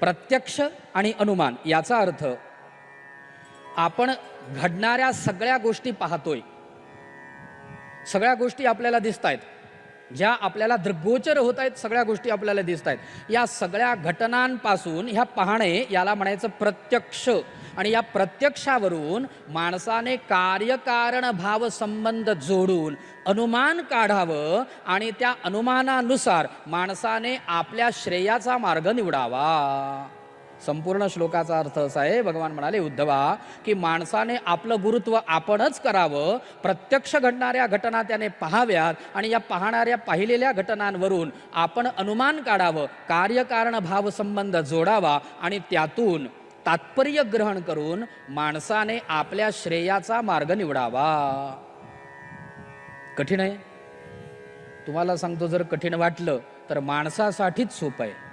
प्रत्यक्ष आणि अनुमान याचा अर्थ आपण घडणाऱ्या सगळ्या गोष्टी पाहतोय. सगळ्या गोष्टी आपल्याला दिसत आहेत ज्या आपल्याला दृग्गोचर होत आहेत सगळ्या गोष्टी आपल्याला दिसत आहेत. या सगळ्या घटनांपासून ह्या पाहणे याला म्हणायचं प्रत्यक्ष. आणि या प्रत्यक्षावरून माणसाने कार्यकारण भाव संबंध जोडून अनुमान काढावं आणि त्या अनुमानानुसार माणसाने आपल्या श्रेयाचा मार्ग निवडावा. संपूर्ण श्लोकाचा अर्थ असा आहे भगवान म्हणाले उद्धवा की माणसाने आपलं गुरुत्व आपणच करावं. प्रत्यक्ष घडणाऱ्या घटना त्याने पाहाव्यात आणि या पाहणाऱ्या पाहिलेल्या घटनांवरून आपण अनुमान काढावं कार्यकारण भाव संबंध जोडावा आणि त्यातून तात्पर्य ग्रहण करून माणसाने आपल्या श्रेयाचा मार्ग निवडावा. कठीण आहे. तुम्हाला सांगतो जर कठीण वाटलं तर माणसासाठीच सोपं आहे.